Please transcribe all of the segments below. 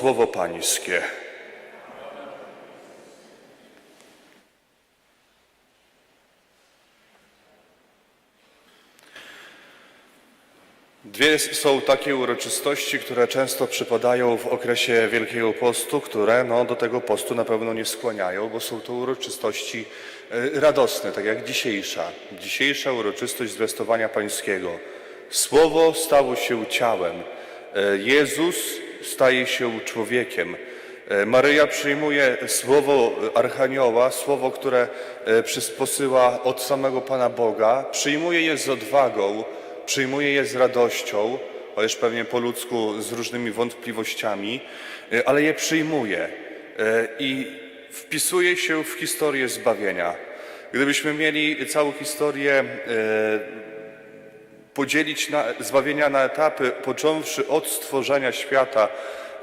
słowo Pańskie. Dwie są takie uroczystości, które często przypadają w okresie Wielkiego Postu, które no, do tego postu na pewno nie skłaniają, bo są to uroczystości e, radosne, tak jak dzisiejsza. Dzisiejsza uroczystość zwiastowania Pańskiego. Słowo stało się ciałem. E, Jezus staje się człowiekiem. E, Maryja przyjmuje słowo Archanioła, słowo, które e, przys- posyła od samego Pana Boga, przyjmuje je z odwagą, przyjmuje je z radością, chociaż pewnie po ludzku z różnymi wątpliwościami, e, ale je przyjmuje i wpisuje się w historię zbawienia. Gdybyśmy mieli całą historię podzielić na, zbawienia na etapy, począwszy od stworzenia świata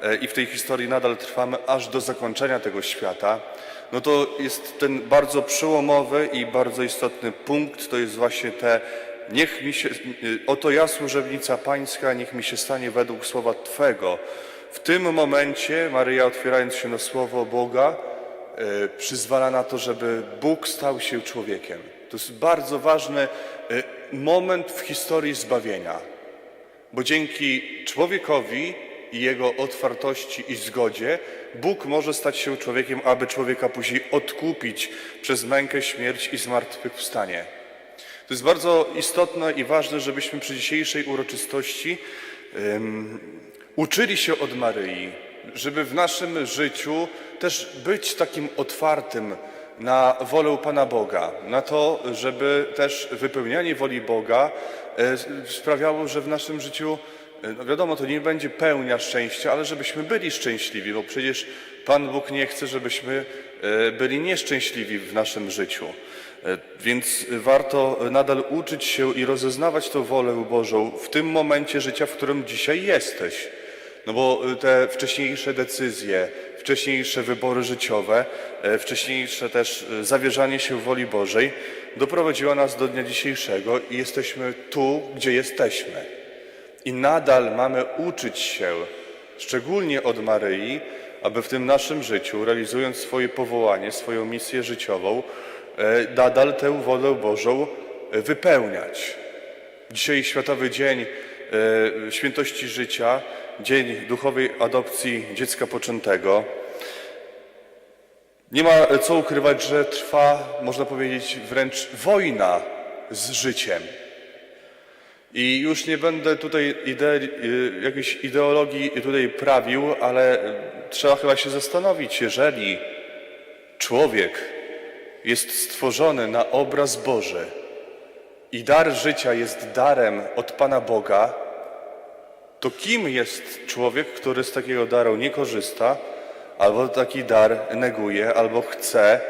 e, i w tej historii nadal trwamy aż do zakończenia tego świata, no to jest ten bardzo przełomowy i bardzo istotny punkt, to jest właśnie te niech mi się, y, oto ja służebnica Pańska, niech mi się stanie według słowa Twego. W tym momencie Maryja otwierając się na słowo Boga, e, przyzwala na to, żeby Bóg stał się człowiekiem. To jest bardzo ważny e, moment w historii zbawienia, bo dzięki człowiekowi i jego otwartości i zgodzie Bóg może stać się człowiekiem, aby człowieka później odkupić przez mękę, śmierć i zmartwychwstanie. To jest bardzo istotne i ważne, żebyśmy przy dzisiejszej uroczystości em, uczyli się od Maryi, żeby w naszym życiu też być takim otwartym na wolę Pana Boga, na to, żeby też wypełnianie woli Boga e, sprawiało, że w naszym życiu, e, no wiadomo, to nie będzie pełnia szczęścia, ale żebyśmy byli szczęśliwi, bo przecież Pan Bóg nie chce, żebyśmy e, byli nieszczęśliwi w naszym życiu. Więc warto nadal uczyć się i rozeznawać tę wolę Bożą w tym momencie życia, w którym dzisiaj jesteś. No bo te wcześniejsze decyzje, wcześniejsze wybory życiowe, e, wcześniejsze też y, zawierzanie się woli Bożej doprowadziło nas do dnia dzisiejszego i jesteśmy tu, gdzie jesteśmy. I nadal mamy uczyć się, szczególnie od Maryi, aby w tym naszym życiu, realizując swoje powołanie, swoją misję życiową, e, nadal tę wolę Bożą e, wypełniać. Dzisiaj Światowy Dzień e, Świętości Życia, Dzień Duchowej Adopcji Dziecka Poczętego. Nie ma co ukrywać, że trwa, można powiedzieć, wręcz wojna z życiem. I już nie będę tutaj ide, y, jakiejś ideologii tutaj prawił, ale trzeba chyba się zastanowić, jeżeli człowiek jest stworzony na obraz Boży i dar życia jest darem od Pana Boga, to kim jest człowiek, który z takiego daru nie korzysta, albo taki dar neguje, albo chce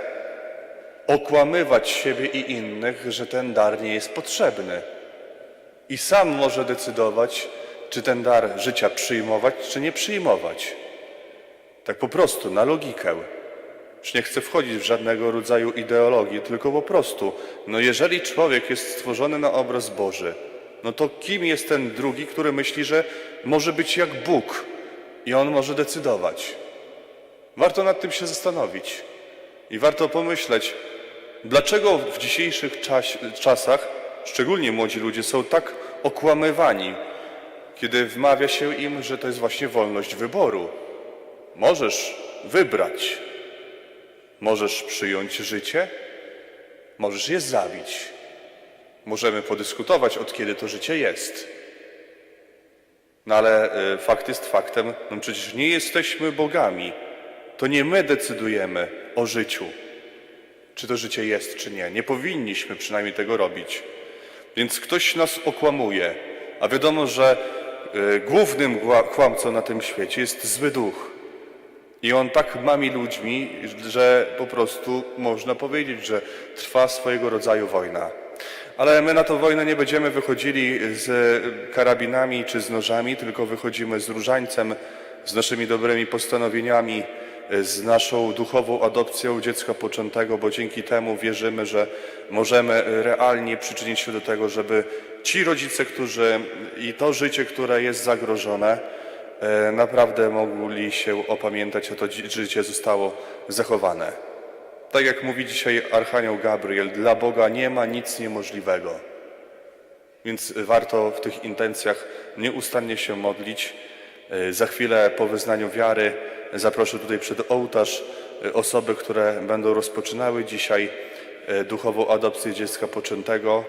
okłamywać siebie i innych, że ten dar nie jest potrzebny? i sam może decydować, czy ten dar życia przyjmować, czy nie przyjmować. Tak po prostu, na logikę. Już nie chcę wchodzić w żadnego rodzaju ideologii, tylko po prostu, no jeżeli człowiek jest stworzony na obraz Boży, no to kim jest ten drugi, który myśli, że może być jak Bóg i on może decydować? Warto nad tym się zastanowić i warto pomyśleć, Dlaczego w dzisiejszych czas, czasach, szczególnie młodzi ludzie, są tak okłamywani, kiedy wmawia się im, że to jest właśnie wolność wyboru? Możesz wybrać, możesz przyjąć życie, możesz je zabić. Możemy podyskutować, od kiedy to życie jest. No ale e, fakt jest faktem, no przecież nie jesteśmy bogami. To nie my decydujemy o życiu czy to życie jest, czy nie. Nie powinniśmy przynajmniej tego robić. Więc ktoś nas okłamuje, a wiadomo, że y, głównym kłamcą na tym świecie jest zły duch. I on tak mami ludźmi, że po prostu można powiedzieć, że trwa swojego rodzaju wojna. Ale my na tę wojnę nie będziemy wychodzili z karabinami czy z nożami, tylko wychodzimy z różańcem, z naszymi dobrymi postanowieniami, z naszą duchową adopcją dziecka poczętego, bo dzięki temu wierzymy, że możemy realnie przyczynić się do tego, żeby ci rodzice, którzy i to życie, które jest zagrożone, e, naprawdę mogli się opamiętać, a to życie zostało zachowane. Tak jak mówi dzisiaj Archanioł Gabriel, dla Boga nie ma nic niemożliwego. Więc warto w tych intencjach nieustannie się modlić. E, Za chwilę po wyznaniu wiary zaproszę tutaj przed ołtarz e, osoby, które będą rozpoczynały dzisiaj e, duchową adopcję dziecka poczętego.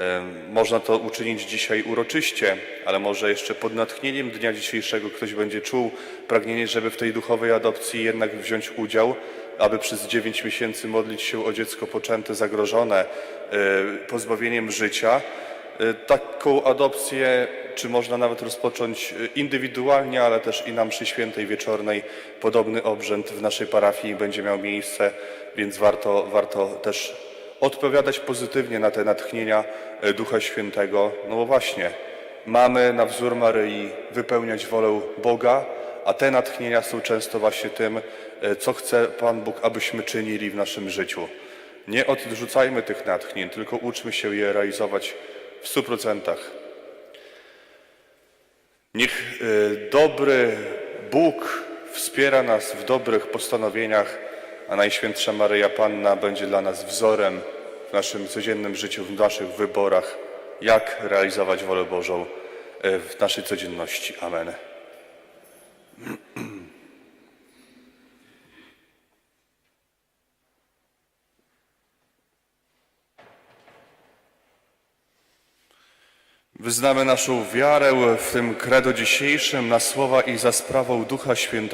E, Można to uczynić dzisiaj uroczyście, ale może jeszcze pod natchnieniem dnia dzisiejszego ktoś będzie czuł pragnienie, żeby w tej duchowej adopcji jednak wziąć udział, aby przez dziewięć miesięcy modlić się o dziecko poczęte zagrożone e, pozbawieniem życia. Y, Taką adopcję, czy można nawet rozpocząć y, indywidualnie, ale też i na mszy świętej wieczornej. Podobny obrzęd w naszej parafii będzie miał miejsce, więc warto, warto też odpowiadać pozytywnie na te natchnienia y, Ducha Świętego. No bo właśnie, mamy na wzór Maryi wypełniać wolę Boga, a te natchnienia są często właśnie tym, y, co chce Pan Bóg, abyśmy czynili w naszym życiu. Nie odrzucajmy tych natchnień, tylko uczmy się je realizować w stu procentach. Niech y, dobry Bóg wspiera nas w dobrych postanowieniach, a Najświętsza Maryja Panna będzie dla nas wzorem naszym codziennym życiu, w naszych wyborach, jak realizować wolę Bożą y, w naszej codzienności. Amen. Wyznamy naszą wiarę w tym credo dzisiejszym na słowa i za sprawą Ducha Świętego.